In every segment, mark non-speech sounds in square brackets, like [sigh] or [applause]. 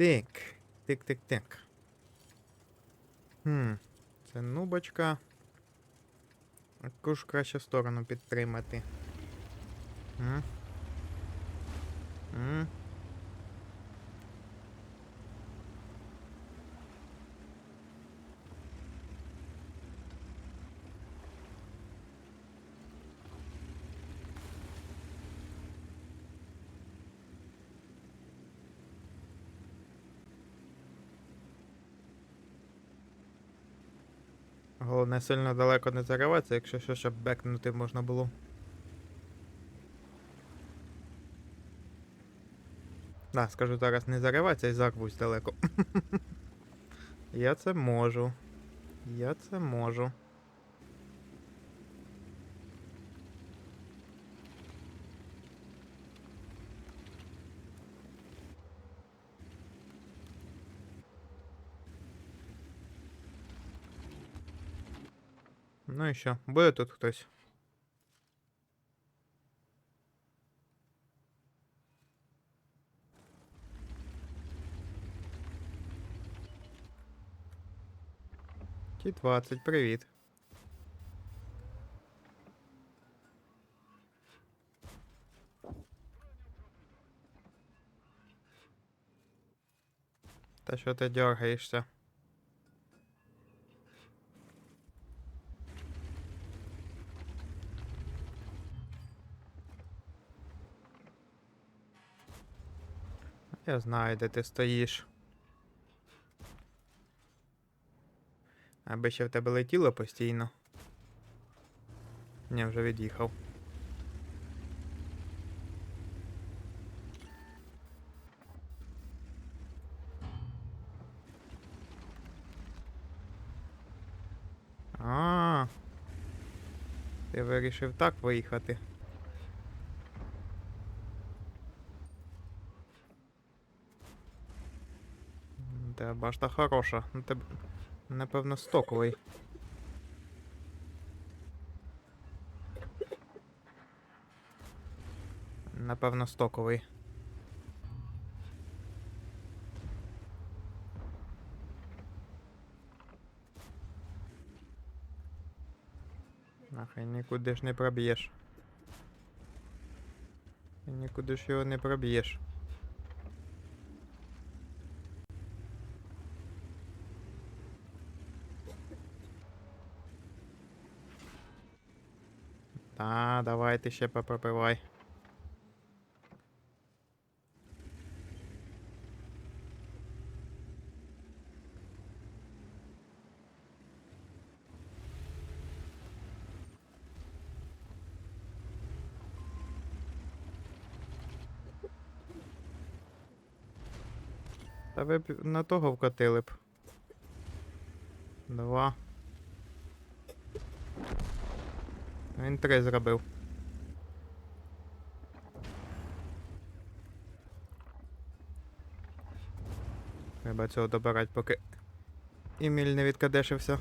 Тик. Тик-тик-тик. Хм. Це нубочка. Яку ж краще сторону підтримати. М? М? Головне сильно далеко не зариватися, якщо що, щоб бекнути можна було. Да, скажу зараз не зариватися і зарвусь далеко. [laughs] Я це можу. Я це можу. Ну і що, буде тут хтось? Ті 20, привіт. Та що ти дергаєшся? Я знаю, де ти стоїш. Аби ще в тебе летіло постійно. Ні, вже від'їхав. А. Ти вирішив так виїхати. Та башта хороша. Ну, тебе, напевно, стоковий. Напевно, стоковий. Нахай нікуди ж не проб'єш. Нікуди ж його не проб'єш. Та, давай ти ще попропивай. Та ви б на того вкотили б. Два. Він три зробив. Треба цього добирати, поки Еміль не відкадешився.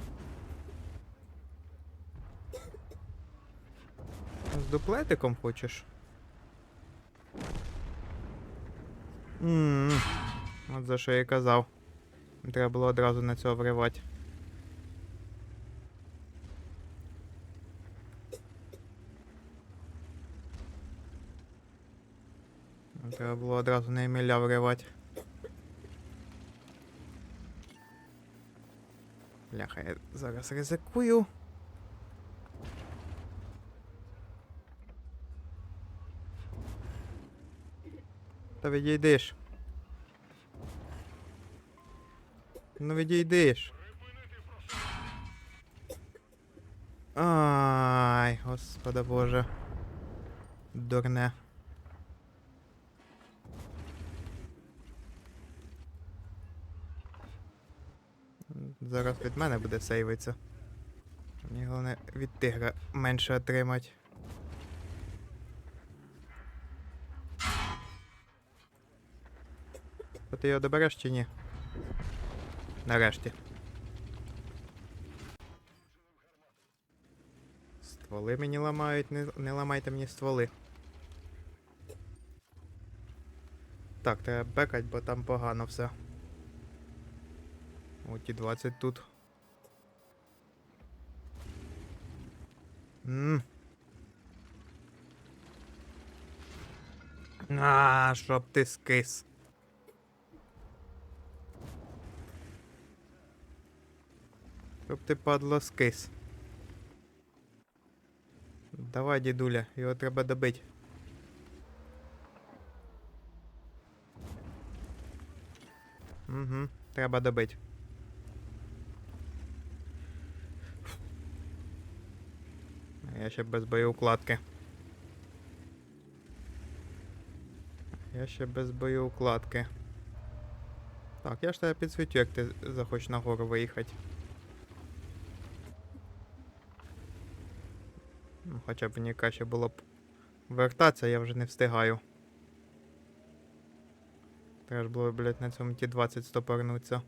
З дуплетиком хочеш? Ммм. От за що я і казав. Треба було одразу на цього вривати. Треба було одразу на Еміля вривати. Бляха, я зараз ризикую. Та відійдиш. Ну відійдиш. Ай, господа боже. Дурне. Зараз від мене буде сейвитися. Мені головне від тигра менше отримати. То ти його добереш чи ні? Нарешті. Стволи мені ламають, не, не ламайте мені стволи. Так, треба бекать, бо там погано все. От і 20 тут. Ммм. А, щоб ти скис. Щоб ти падло скис. Давай, дідуля, його треба добити. Угу, треба добити. Я ще без боєукладки. Я ще без боєукладки. Так, я ж тебе підсвітю, як ти захочеш нагору виїхати. Ну, хоча б мені краще було б вертатися, я вже не встигаю. Треба ж було, блядь, на цьому ті 20 стопорнуться.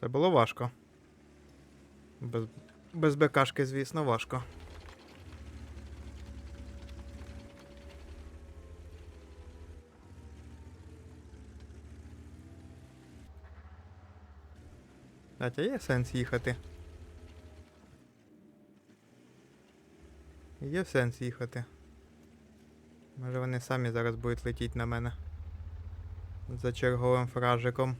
Це було важко. Без, без БКшки, звісно, важко. Натя, є сенс їхати. Є сенс їхати. Може вони самі зараз будуть летіти на мене. За черговим фражиком.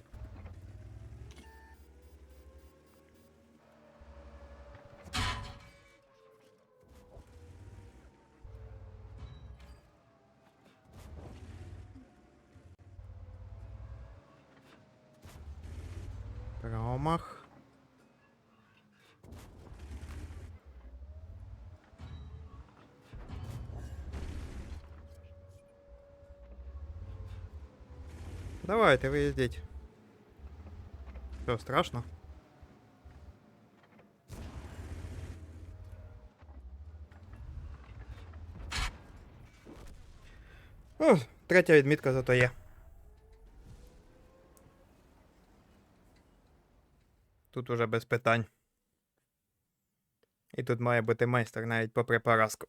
Промах. Давайте, виїздіть. Що, страшно? О, третя відмітка зато є. Тут уже без питань. І тут має бути майстер навіть попри поразку.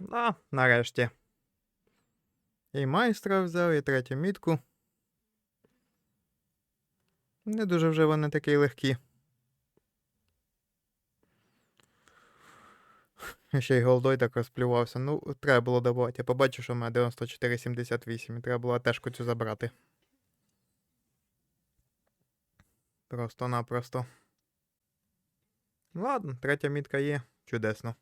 Да, нарешті. І майстра взяв, і третю мітку. Не дуже вже вони такі легкі. Ще й голдой так розплювався. Ну, треба було добувати. Я побачив, що в мене 94,78 і треба було тежку цю забрати. Просто-напросто. Ладно, третя мітка є. Чудесно.